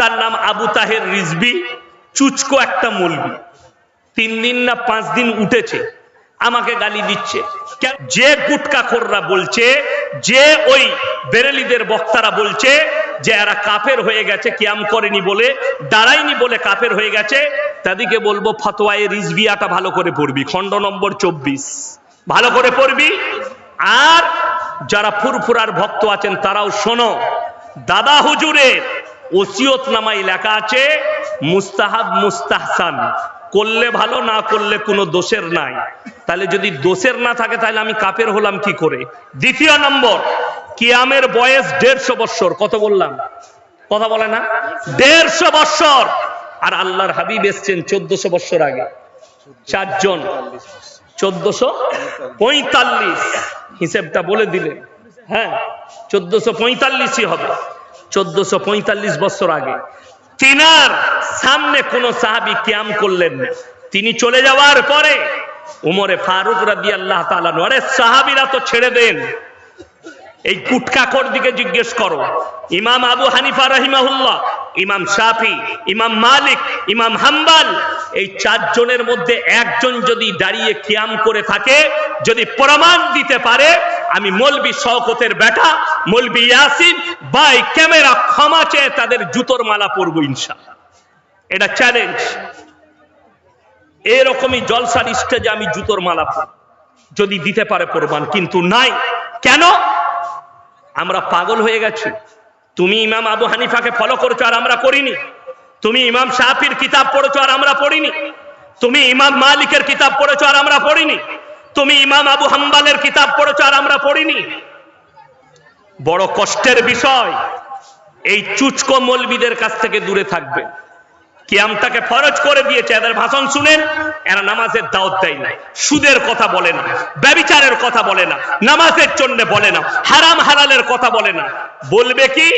তার নাম আবু তাহের রিজবি, চুচকো একটা মলবি। তিন দিন না পাঁচ দিন উঠেছে, আমাকে গালি দিচ্ছে। যে গুটকা খোররা বলছে, যে ওই বেরেলিদের বক্তারা বলছে যে এরা কাফের হয়ে গেছে, কিয়াম করেনি বলে, দাঁড়ায়নি বলে কাফের হয়ে গেছে, তাদেরকে বলব ফতোয়ায়ে রিজবিয়াটা ভালো করে পড়বি, খণ্ড নম্বর চব্বিশ। ভালো করে পড়বি। আর যারা ফুরফুরার ভক্ত আছেন তারাও শোনো, দাদা হুজুরের ওসিয়ত নামাই লেখা আছে, মুস্তাহাব মুস্তাহসান। করলে ভালো, না করলে কোনো দোষের নাই। তাহলে যদি দোষের না থাকে, তাহলে আমি কাপের হলাম কি করে? দ্বিতীয় নম্বর, কিয়ামের বয়স দেড়শো বৎসর। কত বললাম? কথা বলে না? দেড়শো বৎসর। আর আল্লাহর হাবিব এসছেন চোদ্দশো বৎসর আগে। চারজন। চোদ্দশো পঁয়তাল্লিশ। হিসেবটা বলে দিলেন হ্যাঁ চোদ্দশো পঁয়তাল্লিশই হবে। চোদ্দশো পঁয়তাল্লিশ বছর আগে। তিনার সামনে কোন সাহাবি ক্যাম করলেন না। তিনি চলে যাওয়ার পরে উমরে ফারুক রাজি আল্লাহ তালা সাহাবিরা তো ছেড়ে দেন। এই কুটকাকর দিকে জিজ্ঞেস করো। ইমাম আবু হানিফা রহিমাহুল্লাহ, ইমাম শাফি, ইমাম মালিক, ইমাম হাম্বাল, এই চারজনের মধ্যে একজন যদি দাঁড়িয়ে কিয়াম করে থাকে, যদি প্রমাণ দিতে পারে, আমি মলবি শওকতের বেটা, মলবি ইয়াসিন, বাই ক্যামেরা ক্ষমা চেয়ে তাদের জুতোর মালা পরব ইনশাআল্লাহ। এটা চ্যালেঞ্জ এরকমই জলসার স্টেজে আমি জুতোর মালা যদি দিতে পারে প্রমাণ, কিন্তু নাই। কেন? আমরা পাগল হয়ে গেছি। তুমি ইমাম আবু হানিফাকে ফলো করেছ আর আমরা করিনি তুমি ইমাম শাহির কিতাব পড়েছো আর আমরা পড়িনি। তুমি ইমাম মালিকের কিতাব পড়েছো আর আমরা পড়িনি। তুমি ইমাম আবু হাম্বালের কিতাব পড়েছো আর আমরা পড়িনি। বড় কষ্টের বিষয়, এই চুচকো মলবিদের কাছ থেকে দূরে থাকবে। কিয়ামটাকে ফরজ করে দিয়েছে, এদের ভাষণ শুনেন, এরা নামাজের দাওয়াত দেয় না সুদের কথা বলে না, ব্যবিচারের কথা বলে না, নামাজের জন্য বলে না, হারাম হালালের কথা বলে না। বলবে কি?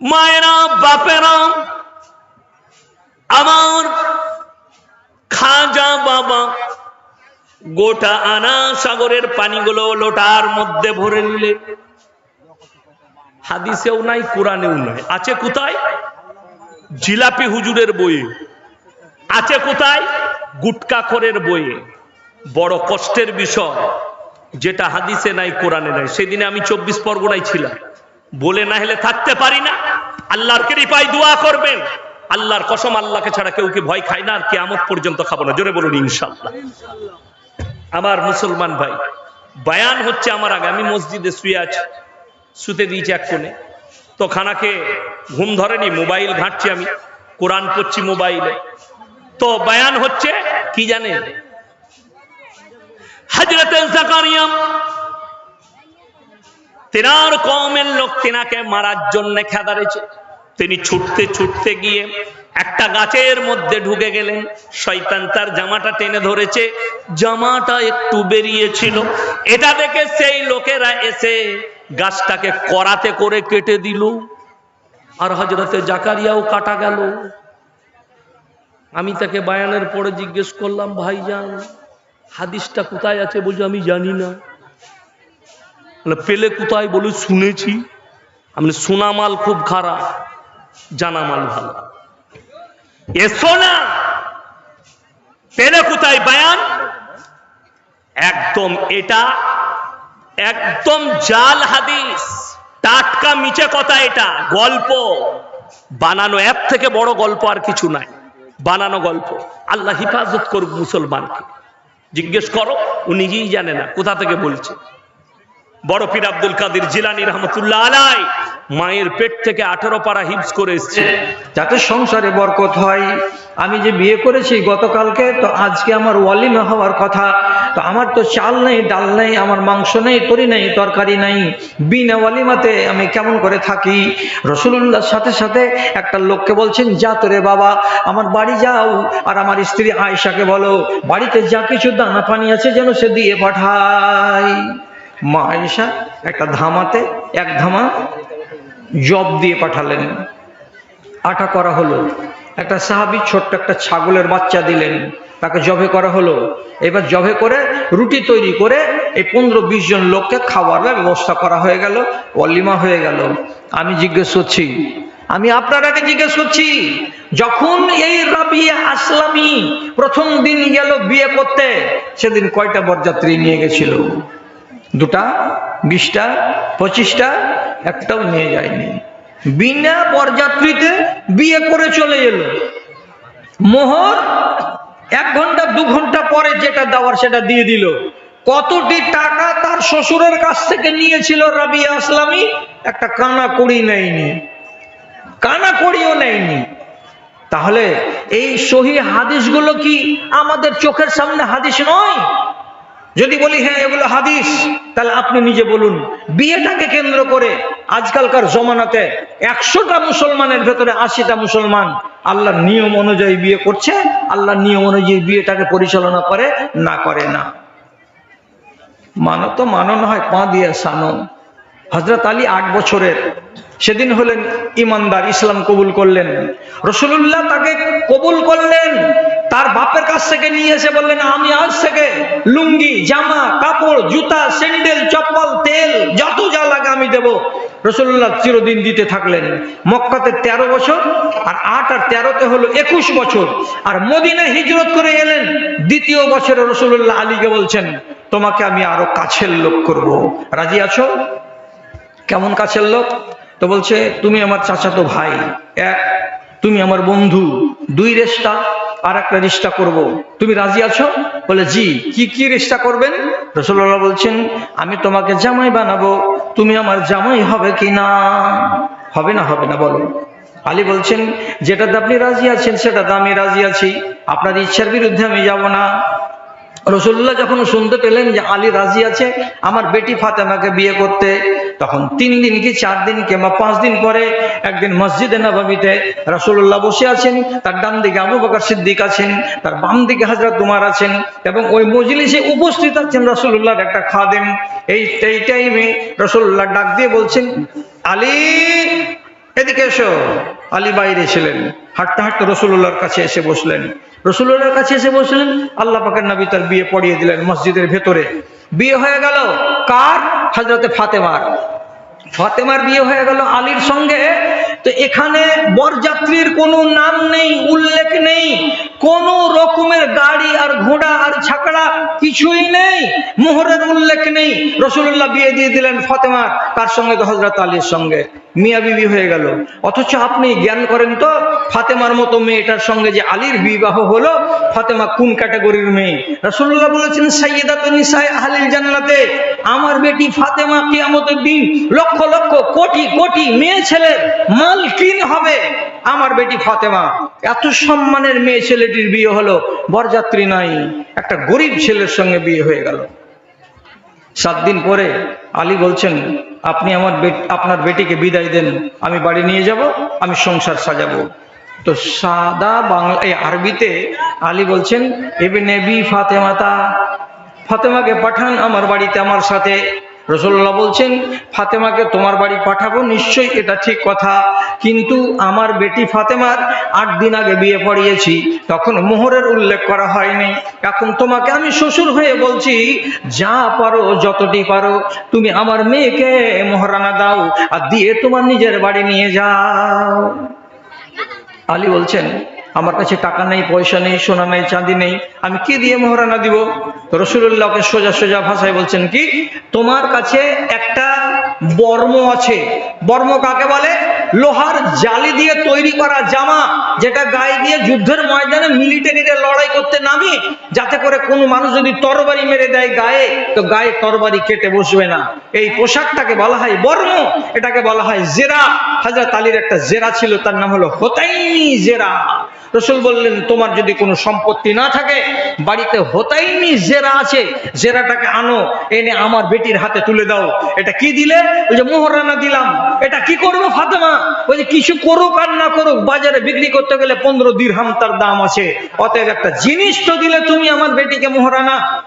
মায়েরা, বাপেরা, আমার খাজা বাবা, গোটা আনা সাগরের পানিগুলো লোটার মধ্যে ভরে নিলে। হাদিসেও নাই, কোরআনেও নাই, আছে কোথায়? জিলাপি হুজুরের বইয়ে আছে কোথায়? গুটকাখরের বইয়ে বড় কষ্টের বিষয়, যেটা হাদিসে নাই, কোরআনে নাই। সেদিনে আমি চব্বিশ পরগনায় ছিলাম। বলে না হলে থাকতে পারি না। আল্লাহর কৃপায় দোয়া করবেন। আল্লাহর কসম আল্লাহকে ছাড়া কেউ কি ভয় খায় না? আর কেয়ামত পর্যন্ত খাব না। জোরে বলুন ইনশাল্লাহ আমার মুসলমান ভাই, বায়ান হচ্ছে আমার আগে। আমি মসজিদে শুয়ে আছি। শুতে দিয়েছি এক কোণে। তো খানাকে ঘুম ধরেনি, মোবাইল ঘাঁটছি আমি, কোরআন পড়ছি মোবাইলে। তো বায়ান হচ্ছে কি জাকারিয়াম তেনার কমের লোক তেনাকে মারার জন্য খেদারেছে। তিনি ছুটতে ছুটতে গিয়ে একটা গাছের মধ্যে ঢুকে গেলেন। শয়তান তার জামাটা টেনে ধরেছে, জামাটা একটু বেরিয়েছিল। এটা দেখে সেই লোকেরা এসে গাছটাকে করাতে করে কেটে দিল। আর হজরতে জাকারিয়াও কাটা গেল। আমি তাকে বায়ানের পরে জিজ্ঞেস করলাম, ভাইজান, হাদিসটা কোথায় আছে বলছো আমি জানি না। পেলে কোথায় বলে শুনেছি। আমি সোনামাল খুব খারাপ, জানা মাল ভালো। এসো না পেলে কোথায় বায়ান? একদম এটা একদম জাল হাদিস, টাটকা মিছে কথা এটা, গল্প। বানানো এক থেকে বড় গল্প আর কিছু নাই। বানানো গল্প। আল্লাহ হিফাজত করুক মুসলমানকে। জিজ্ঞেস করো, ও নিজেই জানে না, কোথা থেকে বলছে? বড় পীর আব্দুল কাদের জিলানি রহমতুল্লাহ আলাই মায়ের পেট থেকে আঠারো পারা হিপস করে এসছে। যাতে সংসারে বরকত হয়। আমি যে বিয়ে করেছি গতকালকে, তো আজকে আমার ওয়ালিমা হওয়ার কথা। তো আমার তো চাল নেই, ডাল নেই, আমার মাংস নেই, তরি নেই, তরকারি নেই। বিনা ওয়ালিমাতে আমি কেমন করে থাকি? রসুল্লাহর সাথে সাথে একটা লোককে বলছেন, যা তোরে বাবা, আমার বাড়ি যাও আর আমার স্ত্রী আয়েশাকে বলো। বাড়িতে যা কিছু দানা পানি আছে যেন সে দিয়ে পাঠায়। মা আয়েশা একটা ধামাতে, এক ধামা জব দিয়ে পাঠালেন। আটা করা হলো। একটা সাহাবি ছোট্ট একটা ছাগলের বাচ্চা দিলেন। তাকে জবে করা হলো। এবার জবে করে রুটি তৈরি করে এই পনেরো বিশ জন লোককে খাওয়ার ব্যবস্থা করা হয়ে গেল, অলিমা হয়ে গেল। আমি জিজ্ঞেস করছি, আমি আপনার আগে জিজ্ঞেস করছি, যখন এই রাবিয়া আসলামী প্রথম দিন গেল বিয়ে করতে, সেদিন কয়টা বরযাত্রী নিয়ে গেছিল? দুটা, বিশটা, পঁচিশটা, একটাও নিয়ে যায়নি। বিনা বরযাত্রীতে বিয়ে করে চলে এলো। মোহর এক ঘণ্টা, দু ঘণ্টা পরে যেটা দেওয়ার সেটা দিয়ে দিল। কতটি টাকা তার শ্বশুরের কাছ থেকে নিয়েছিল রাবিয়া আসলামী? একটা কানা কড়ি নেয়নি। কানা কড়িও নেয়নি। তাহলে এই সহি হাদিসগুলো কি আমাদের চোখের সামনে হাদিস নয়? যদি বলি হ্যাঁ এগুলো হাদিস, তাহলে আপনি নিজে বলুন, বিয়েটাকে কেন্দ্র করে আজকালকার জমানাতে একশোটা মুসলমানের ভেতরে আশিটা মুসলমান আল্লাহর নিয়ম অনুযায়ী বিয়ে করছে, আল্লাহর নিয়ম অনুযায়ী বিয়েটাকে পরিচালনা করে, না করে না। মানো তো মানন হয়, পা দিয়ে সানো হজরত আলী আট বছরের। সেদিন হলেন ইমানদার, ইসলাম কবুল করলেন। রসুল্লাহ তাকে কবুল করলেন, তার বাপের কাছ থেকে নিয়ে এসে বললেন, আমি আজ থেকে লুঙ্গি, জামা, কাপড়, জুতা, স্যান্ডেল, চপ্পল, তেল যত যা লাগে আমি দেব। রসুল্লাহ চিরদিন দিতে থাকলেন। মক্কাতে তেরো বছর আর আট আর তেরোতে হলো একুশ বছর। আর মদিনা হিজরত করে এলেন। দ্বিতীয় বছরে রসুল্লাহ আলীকে বলছেন, তোমাকে আমি আরও কাছের লোক করব। রাজি আছো? কেমন কাছের লোক? তো বলছে, তুমি আমার চাচাতো ভাই। এক, তুমি আমার বন্ধু। দুই রেস্তা আর একটা রিস্তা করব। তুমি রাজি আছো? বলে, জি। কি কি রিস্তা করবেন? রসুল্লাহ বলছেন, আমি তোমাকে জামাই বানাবো। তুমি আমার জামাই হবে কি না? হবে না হবে না, বলো। আলী বলছেন, যেটাতে আপনি রাজি আছেন, সেটাতে আমি রাজি আছি। আপনার ইচ্ছার বিরুদ্ধে আমি যাব না। রসুল্লাহ যখন শুনতে পেলেন যে আলী রাজি আছে, আমার বেটি ফাতেমাকে বিয়ে করতে, তখন তিন দিন কি চার দিন কিংবা পাঁচ দিন পরে একদিন মসজিদে নবাবিতে রসুল্লাহ বসে আছেন, তার ডান দিকে আবু বকর সিদ্দিক আছেন, তার বাম দিকে হাজরত তোমার আছেন এবং ওই মজলিসে উপস্থিত আছেন রসুল্লাহর একটা খাদেম। এই এই টাইমে রসুল্লাহ ডাক দিয়ে বলছেন, আলী, এদিকে এসো। আলী বাইরে ছিলেন, হাঁটতে হাঁটতে রসুল্লাহর কাছে এসে বসলেন। রসুল্লাহর কাছে এসে বসলেন আল্লাহ পাকের নবী তার বিয়ে পড়িয়ে দিলেন মসজিদের ভেতরে। বিয়ে হয়ে গেল কার? হাজরতে ফাতেমার। ফাতেমার বিয়ে হয়ে গেল আলীর সঙ্গে। তো এখানে বরযাত্রীর কোনো নাম নেই, উল্লেখ নেই। কোন রকমের গাড়ি আর ঘোড়া আর ছাকড়া কিছুই নেই, মোহরের উল্লেখ নেই। রসুল্লাহ বিয়ে দিয়ে দিলেন ফাতেমার তার সঙ্গে তো হজরত আলীর সঙ্গে। মিয়া বিবি হয়ে গেল। অথচ আপনি জ্ঞান করেন তো, ফাতেমার মতো মেয়েটার সঙ্গে যে আলীর বিবাহ হলো, ফাতেমা কোন ক্যাটাগরির মেয়ে? রসুল্লাহ বলেছেন সাইয়েদা তো নিসায় আহলিল জান্নাতে, আমার বেটি ফাতেমা কিয়ামতের দিন লক্ষ লক্ষ কোটি কোটি মেয়ে ছেলের মালকিন হবে আমার বেটি ফাতেমা, এত সম্মানের মেয়ে ছেলেটির বিয়ে হলো, বরযাত্রী নাই, একটা গরিব ছেলের সঙ্গে বিয়ে হয়ে গেল। সাত দিন পরে আলী বলছেন, আপনি আমার আপনার বেটিকে বিদায় দেন, আমি বাড়ি নিয়ে যাব, আমি সংসার সাজাবো। তো সাদা বাংলা, এই আরবিতে আলী বলছেন, এবে নেবি ফাতেমাতা, ফাতেমাকে পাঠান আমার বাড়িতে আমার সাথে। রসল্লাহ বলছেন, ফাতেমাকে তোমার বাড়ি পাঠাবো, নিশ্চয়ই এটা ঠিক কথা। কিন্তু আমার বেটি ফাতেমার আট দিন আগে বিয়ে পড়িয়েছি। তখন মোহরের উল্লেখ করা হয়নি। এখন তোমাকে আমি শ্বশুর হয়ে বলছি, যা পারো, যতটি পারো, তুমি আমার মেয়েকে মোহরানা দাও আর দিয়ে তোমার নিজের বাড়ি নিয়ে যাও। আলী বলছেন আমার কাছে টাকা নেই, পয়সা নেই, সোনা নেই, চাঁদি নেই, আমি কি দিয়ে মোহরানা দিব? রসুল্লাহকে সোজা সোজা ভাষায় বলছেন কি, তোমার কাছে একটা বর্ম আছে। বর্ম কাকে বলে? লোহার জালি দিয়ে তৈরি করা জামা, যেটা গায়ে দিয়ে যুদ্ধের ময়দানে মিলিটারিতে লড়াই করতে নামি, যাতে করে কোনো মানুষ যদি তরবারি মেরে দেয় গায়ে, তো গায়ে তরবারি কেটে বসবে না। এই পোশাকটাকে বলা হয় বর্ম, এটাকে বলা হয় জেরা। হাজরত আলীর একটা জেরা ছিল, তার নাম হলো হোতাইনি জেরা। রসুল বললেন, তোমার যদি কোনো সম্পত্তি না থাকে, বাড়িতে হোতাইনি জেরা আছে, জেরাটাকে আনো, এনে আমার বেটির হাতে তুলে দাও। এটা কি দিলে? ওই যে মোহরানা দিলাম। এটা কি করব ফাতেমা? ওই যে কিছু করুক আর না করুক, বাজারে বিক্রি করতে গেলে পনেরো দিরহাম তার দাম আছে। অতএব একটা জিনিস তো দিলে তুমি আমার বেটিকে মোহরানা।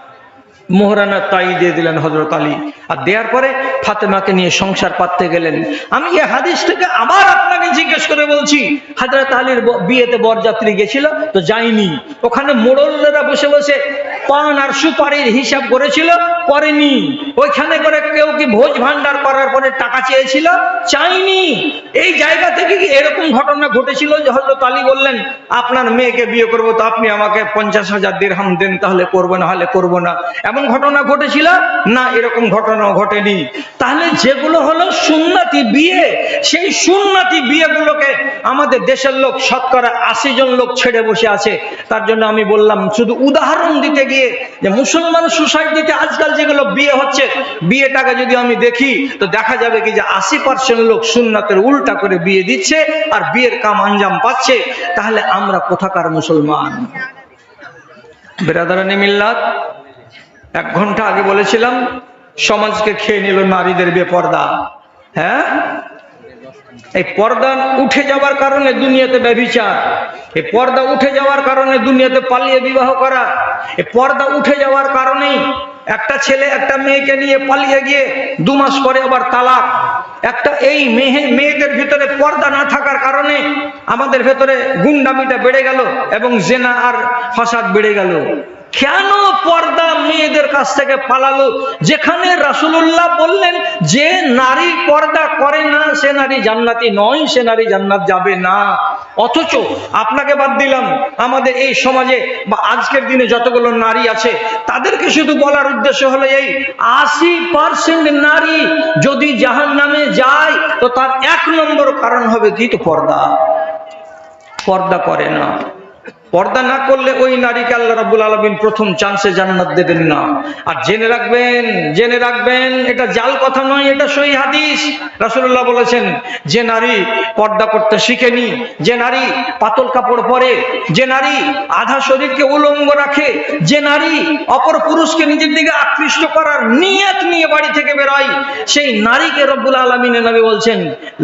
মোহরানা তাই দিয়ে দিলেন হজরত আলী। আর দেওয়ার পরে ফাতেমাকে নিয়ে সংসার পাততে গেলেন। আমি এই হাদিস থেকে আবার আপনাকে জিজ্ঞেস করে বলছি হাজরত আলীর বিয়েতে বরযাত্রী গেছিল তো যায়নি। ওখানে মোড়লরা বসে বসে পান আর সুপারির হিসাব করেছিল, করেনি। ওইখানে করে কেউ কি ভোজ ভান্ডার করার পরে টাকা চেয়েছিল? চাইনি। এই জায়গা থেকে কি এরকম ঘটনা ঘটেছিল যে হজরত আলী বললেন, আপনার মেয়েকে বিয়ে করব তো আপনি আমাকে পঞ্চাশ হাজার দেড় হাম দেন, তাহলে করব না, হলে করব না। এমন ঘটনা ঘটেছিল? না, এরকম ঘটনা ঘটেনি। তাহলে যেগুলো হলো সুন্নাতি বিয়ে, সেই সুন্নাতি বিয়েগুলোকে আমাদের দেশের লোক শতকরা আশি জন লোক ছেড়ে বসে আছে। তার জন্য আমি বললাম, শুধু উদাহরণ দিতে গিয়ে যে মুসলমান সোসাইটিতে আজকাল যেগুলো বিয়ে হচ্ছে, বিয়েটাকে যদি আমি দেখি, তো দেখা যাবে কি যে আশি পার্সেন্ট লোক সুন্নাতের উল্টা করে বিয়ে দিচ্ছে আর বিয়ের কাম আঞ্জাম পাচ্ছে। তাহলে আমরা কোথাকার মুসলমান? বেরাদারানি মিল্লাত এক ঘণ্টা আগে বলেছিলাম, সমাজকে খেয়ে নিল নারীদের বেপর্দা। হ্যাঁ? এই পর্দা উঠে যাওয়ার কারণে দুনিয়াতে ব্যভিচার। এই পর্দা উঠে যাওয়ার কারণে দুনিয়াতে পালিয়ে বিবাহ করা। এই পর্দা উঠে যাওয়ার কারণেই একটা ছেলে একটা মেয়েকে নিয়ে পালিয়ে গিয়ে দু মাস পরে আবার তালাক। একটা এই মেহে, মেয়েদের ভিতরে পর্দা না থাকার কারণে আমাদের ভেতরে গুন্ডামিটা বেড়ে গেল এবং জেনা আর ফসাদ বেড়ে গেল। কেন পর্দা মেয়েদের কাছ থেকে পালালো? যেখানে রাসুল্লাহ বললেন, যে নারী পর্দা করে না, সে নারী জান্নাতি নয়, সে নারী জান্নাত যাবে না। অথচ আপনাকে বাদ দিলাম, আমাদের এই সমাজে বা আজকের দিনে যতগুলো নারী আছে, তাদেরকে শুধু বলার উদ্দেশ্য হলো এই, আশি পার্সেন্ট নারী যদি জাহান নামে যায়, তো তার এক নম্বর কারণ হবে কি তো পর্দা। পর্দা করে না। পর্দা না করলে ওই নারীকে আল্লাহ রাব্বুল আলামিন প্রথম চান্সে জান্নাত দেবেন না। আর জেনে রাখবেন জেনে রাখবেন, এটা জাল কথা নয়, এটা সহি হাদিস। রাসূলুল্লাহ বলেছেন, যে নারী পর্দা করতে শিখেনি, যে নারী পাতল কাপড় পরে, যে নারী আধা শরীরকে উলঙ্গ রাখে, যে নারী অপর পুরুষকে নিজের দিকে আকৃষ্ট করার নিয়ত নিয়ে বাড়ি থেকে বেরোয়, সেই নারীকে রব্বুল আলামিনের নবী বলছেন,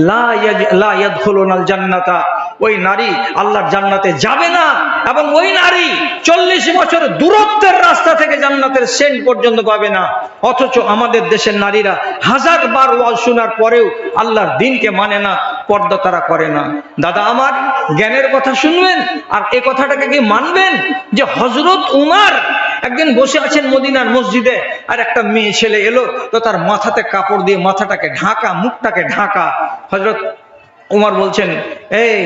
লা ইয়াজ, লা ইয়াদখুলুনাল জান্নাতা। ওই নারী আল্লাহর জান্নাতে যাবে না এবং ওই নারী চল্লিশ বছর দূরত্বের রাস্তা থেকে জান্নাতের সেন্ট পর্যন্ত পাবে না। অথচ আমাদের দেশের নারীরা হাজার বার ওয়াজ শোনার পরেও আল্লাহর দিনকে মানে না, পর্দা তারা করে না। দাদা আমার, জ্ঞানের কথা শুনবেন? আর এ কথাটাকে কি মানবেন? যে হজরত উমার একদিন বসে আছেন মদিনার মসজিদে, আর একটা মেয়ে ছেলে এলো, তো তার মাথাতে কাপড় দিয়ে মাথাটাকে ঢাকা, মুখটাকে ঢাকা। হজরত উমার বলছেন, এই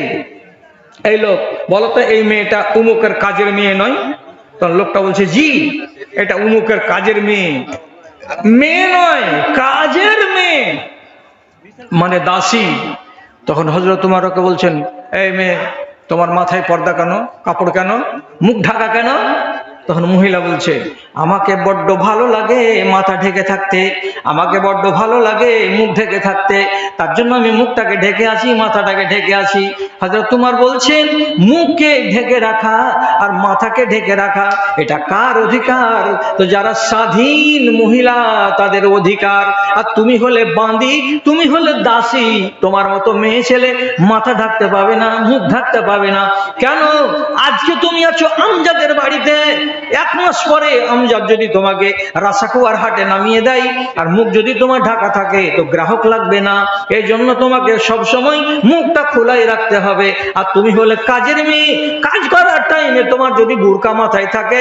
এই লোক বলতো এই মেয়েটা উমুকের কাজের মেয়ে নয়? তখন লোকটা বলছে, জি, এটা উমুকের কাজের মেয়ে। মেয়ে নয়, কাজের মেয়ে। মানে দাসী? তখন হজরত তোমার ওকে বলছেন, এই মেয়ে, তোমার মাথায় পর্দা কেন, কাপড় কেন, মুখ ঢাকা কেন? তখন মহিলা বলছে, আমাকে বড্ড ভালো লাগে মাথা ঢেকে থাকতে, আমাকে বড্ড ভালো লাগে মুখ ঢেকে থাকতে, তার জন্য আমি মুখটাকে ঢেকে আছি মাথাটাকে ঢেকে আছি হজরত তোমার বলছেন, মুখকে ঢেকে রাখা আর মাথাকে ঢেকে রাখা, এটা কার অধিকার? তো যারা স্বাধীন মহিলা, তাদের অধিকার। আর তুমি হলে বাঁধি তুমি হলে দাসী, তোমার মতো মেয়ে ছেলে মাথা ঢাকতে পাবে না, মুখ ঢাকতে পাবে না। কেন? আজকে তুমি আছো আমজাদের বাড়িতে। এক মাস পরে আমজাদ যদি তোমাকে রাসাকুয়ার হাটে নামিয়ে দেয়, আর মুখ যদি তোমার ঢাকা থাকে, তো গ্রাহক লাগবে না। এই জন্য তোমাকে সব সময় মুখটা খোলাই রাখতে হবে। আর তুমি হলে কাজের মেয়ে। কাজ করার টাইমে তোমার যদি বুরকা মাথায় থাকে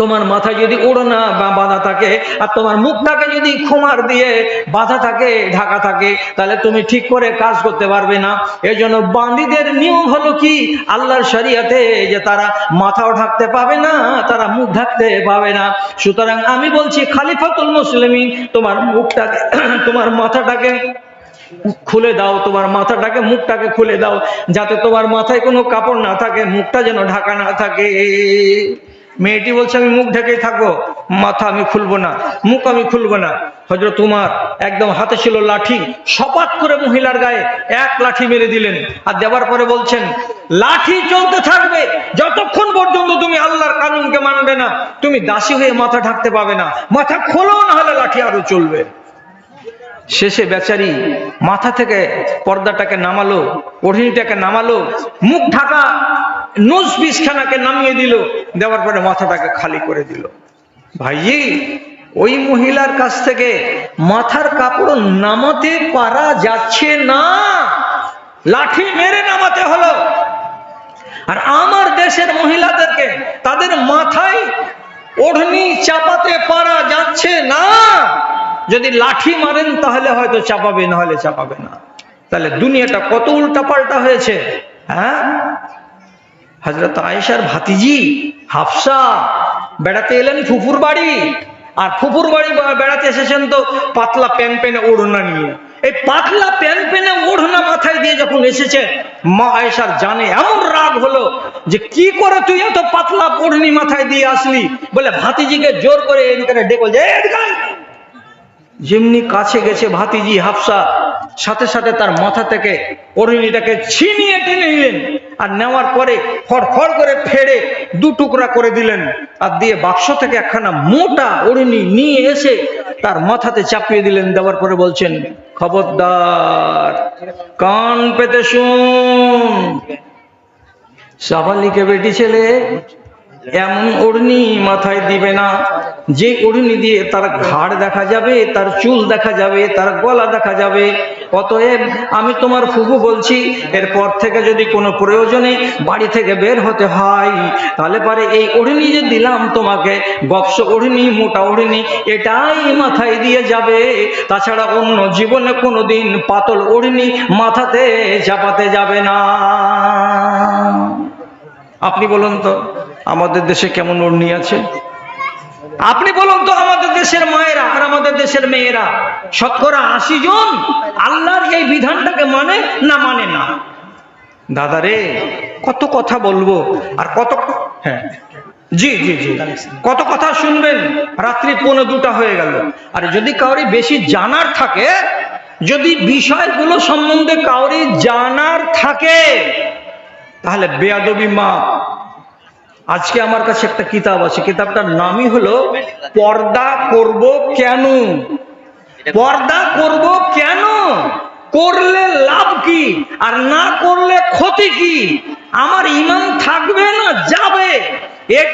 তোমার মাথায় যদি ওড়না বা বাঁধা থাকে, আর তোমার মুখটাকে যদি খুমার দিয়ে বাঁধা থাকে, ঢাকা থাকে, তাহলে তুমি ঠিক করে কাজ করতে পারবে না। এই জন্য বান্দিদের নিয়ম হলো কি? আল্লাহর শরিয়াতে যে তারা মাথাও ঢাকতে পাবে না, তারা মুখ ঢাকতে পাবে না। সুতরাং আমি বলছি, খালিফাতুল মুসলিমিন, তোমার মুখটাকে, তোমার মাথাটাকে খুলে দাও, তোমার মাথাটাকে, মুখটাকে খুলে দাও, যাতে তোমার মাথায় কোনো কাপড় না থাকে, মুখটা যেন ঢাকা না থাকে। মেয়েটি বলছে, আমি মুখ ঢেকে থাকব, মাথা আমি খুলবো না, মুখ আমি খুলবো না। হজরত তোমার একদম হাতে ছিল লাঠি সপাত করে মহিলার গায়ে এক লাঠি মেরে দিলেন আর দেওয়ার পরে বলছেন, লাঠি চলতে থাকবে, যতক্ষণ পর্যন্ত তুমি আল্লাহর কানুনকে মানবে না, তুমি দাসী হয়ে মাথা ঢাকতে পাবে না, মাথা খোলো না হলে লাঠি আরও চলবে। শেষে বেচারি মাথা থেকে পর্দাটাকে নামালো ওढ़নীটাকে নামালো, মুখ ঢাকা নোজ পিসখানাকে নামিয়ে দিল, দেওয়ার পরে মাথাটাকে খালি করে দিল। ভাইজি ওই মহিলার কাছ থেকে মাথার কাপড় নামাতে পারা যাচ্ছে না। লাঠি মেরে নামাতে হলো। আর আমার দেশের মহিলাদেরকে তাদের মাথায় ওढ़नी চাপাতে পারা যাচ্ছে না। যদি লাঠি মারেন তাহলে হয়তো চাপাবে, না হলে চাপাবে না। তাহলে দুনিয়াটা কত উল্টা পাল্টা হয়েছে হ্যাঁ? হজরত আয়েশার ভাতিজি হাফসা বেড়াতে এলেন ফুফুর বাড়ি। আর ফুফুর বাড়ি বেড়াতে এসেছেন তো পাতলা প্যান পেনে ওড়না নিয়ে। এই পাতলা প্যান পেনে ওড়না মাথায় দিয়ে যখন এসেছে, মা আয়েশার জানে এমন রাগ হলো যে কি করে তুই এত পাতলা ওড়নি মাথায় দিয়ে আসলি? বলে ভাতিজিকে জোর করে এদিকে ডেকে যে এদিকে আয়।" যেমনি কাছে গেছে ভাতিজি হাফসা, সাথে সাথে তার মাথা থেকে অরুণীটাকে ছিনিয়ে টেনে নিলেন আর নেওয়ার পরে ফড়ফড় করে ফেড়ে দু টুকরা করে দিলেন আর দিয়ে বাক্স থেকে একখানা মোটা অরুণী নিয়ে এসে তার মাথাতে চাপিয়ে দিলেন। দেওয়ার পরে বলছেন, খবরদার, কান পেতে শুন। সাবালিকে বেটি ছেলে, এমন ওড়নি মাথায় দিবে না। যে ওড়নি দিয়ে তার ঘাড় দেখা যাবে, তার চুল দেখা যাবে, তার গলা দেখা যাবে, অতএব আমি তোমার ফুফু বলছি, এরপর থেকে যদি কোনো প্রয়োজনে বাড়ি থেকে বের হতে হয়, তাহলে পারে এই ওড়নি যে দিলাম তোমাকে গপস ওড়নি মোটা ওড়নি এটাই মাথায় দিয়ে যাবে। তাছাড়া অন্য জীবনে কোনোদিন পাতল ওড়নি মাথাতে চাপাতে যাবে না। আপনি বলুন তো, আমাদের দেশে কেমন উর্নি আছে? আপনি বলুন তো আমাদের দেশের মায়েরা আর আমাদের দেশের মেয়েরা, শতকরা আশি জন আল্লাহর এই বিধানটাকে মানে না মানে না? দাদা রে, কত কথা বলব আর কত হ্যাঁ। জি জি জি। কত কথা শুনবেন, রাত্রি পৌনে দুটা হয়ে গেল। আর যদি কাউরি বেশি জানার থাকে, যদি বিষয়গুলো সম্বন্ধে কাউরি জানার থাকে, তাহলে বেয়াদবি মা আজকে আমার কাছে একটা কিতাব আছে কিতাবটার নামই হলো পর্দা করব কেন? পর্দা করব কেন? করলে লাভ কি? আর না করলে ক্ষতি কি? আমার ইমান থাকবে না যাবে।